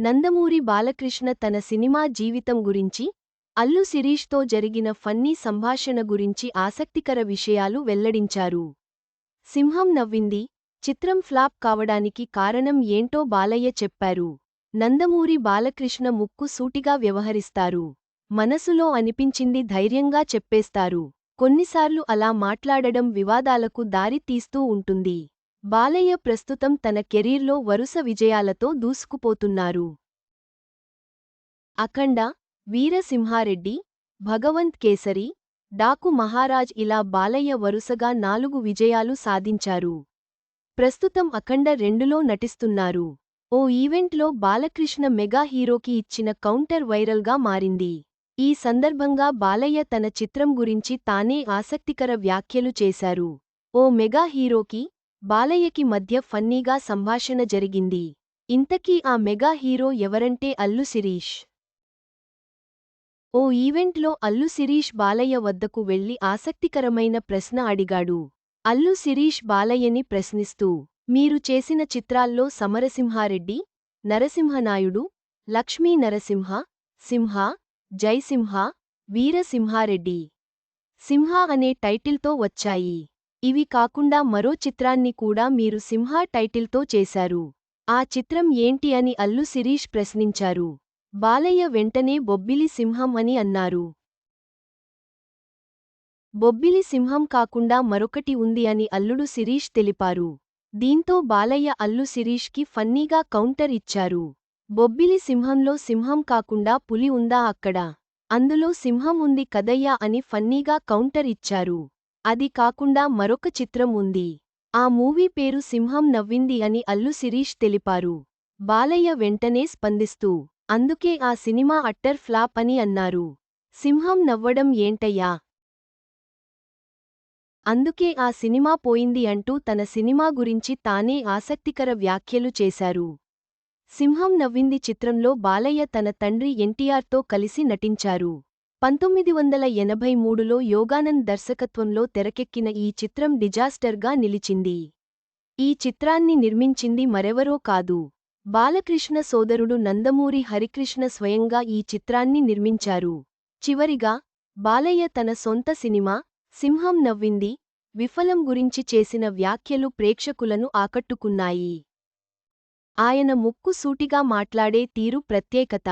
నందమూరి బాలకృష్ణ తన సినిమా జీవితం గురించి అల్లు శిరీష్తో జరిగిన ఫన్నీ సంభాషణ గురించి ఆసక్తికర విషయాలు వెల్లడించారు. సింహం నవ్వింది చిత్రం ఫ్లాప్ కావడానికి కారణం ఏంటో బాలయ్య చెప్పారు. నందమూరి బాలకృష్ణ ముక్కు సూటిగా వ్యవహరిస్తారు. మనసులో అనిపించింది ధైర్యంగా చెప్పేస్తారు. కొన్నిసార్లు అలా మాట్లాడడం వివాదాలకు దారి తీస్తూ ఉంటుంది. బాలయ్య ప్రస్తుతం తన కెరీర్లో వరుస విజయాలతో దూసుకుపోతున్నారు. అఖండ వీరసింహారెడ్డి భగవంత్ కేసరి డాకు మహారాజ్ ఇలా బాలయ్య వరుసగా నాలుగు విజయాలు సాధించారు. ప్రస్తుతం అఖండ రెండులో నటిస్తున్నారు. ఓ ఈవెంట్లో బాలకృష్ణ మెగా హీరోకి ఇచ్చిన కౌంటర్ వైరల్గా మారింది. ఈ సందర్భంగా బాలయ్య తన చిత్రం గురించి తానే ఆసక్తికర వ్యాఖ్యలు చేశారు. ఓ మెగా హీరోకి బాలయ్యకి మధ్య ఫన్నీగా సంభాషణ జరిగింది. ఇంతకీ ఆ మెగా హీరో ఎవరంటే అల్లు శిరీష్? ఓ ఈవెంట్లో అల్లు శిరీష్ బాలయ్య వద్దకు వెళ్ళి ఆసక్తికరమైన ప్రశ్న అడిగాడు. అల్లు శిరీష్ బాలయ్యని ప్రశ్నిస్తూ మీరు చేసిన చిత్రాల్లో సమరసింహారెడ్డి నరసింహనాయుడు లక్ష్మీ నరసింహ సింహ జైసింహ వీరసింహారెడ్డి. సింహ అనే టైటిల్తో వచ్చాయి. ఇవి కాకుండా మరో చిత్రాన్ని కూడా మీరు సింహ టైటిల్తో చేశారు. ఆ చిత్రం ఏంటి అని అల్లు శిరీష్ ప్రశ్నించారు. బాలయ్య వెంటనే బొబ్బిలి సింహం అని అన్నారు. బొబ్బిలి సింహం కాకుండా మరొకటి ఉంది అని అల్లుడు శిరీష్ తెలిపారు. దీంతో బాలయ్య అల్లు శిరీష్కి ఫన్నీగా కౌంటర్ ఇచ్చారు. బొబ్బిలి సింహంలో సింహం కాకుండా పులి ఉందా అక్కడ? అందులో సింహం ఉంది కదయ్యా అని ఫన్నీగా కౌంటర్ ఇచ్చారు. అది కాకుండా మరొక చిత్రం ఉంది. ఆ మూవీ పేరు సింహం నవ్వింది అని అల్లు శిరీష్ తెలిపారు. బాలయ్య వెంటనే స్పందిస్తూ అందుకే ఆ సినిమా అట్టర్ ఫ్లాప్ అని అన్నారు. సింహం నవ్వడం ఏంటయ్యా? అందుకే ఆ సినిమా పోయింది అంటూ తన సినిమా గురించి తానే ఆసక్తికర వ్యాఖ్యలు చేశారు. సింహం నవ్వింది చిత్రంలో బాలయ్య తన తండ్రి ఎన్టీఆర్తో కలిసి నటించారు. పంతొమ్మిది వందల ఎనభై మూడులో యోగానంద్ దర్శకత్వంలో తెరకెక్కిన ఈ చిత్రం డిజాస్టర్గా నిలిచింది. ఈ చిత్రాన్ని నిర్మించింది మరెవరో కాదు. బాలకృష్ణ సోదరుడు నందమూరి హరికృష్ణ స్వయంగా ఈ చిత్రాన్ని నిర్మించారు. చివరిగా బాలయ్య తన సొంత సినిమా సింహం నవ్వింది విఫలం గురించి చేసిన వ్యాఖ్యలు ప్రేక్షకులను ఆకట్టుకున్నాయి. ఆయన ముక్కు సూటిగా మాట్లాడే తీరు ప్రత్యేకత.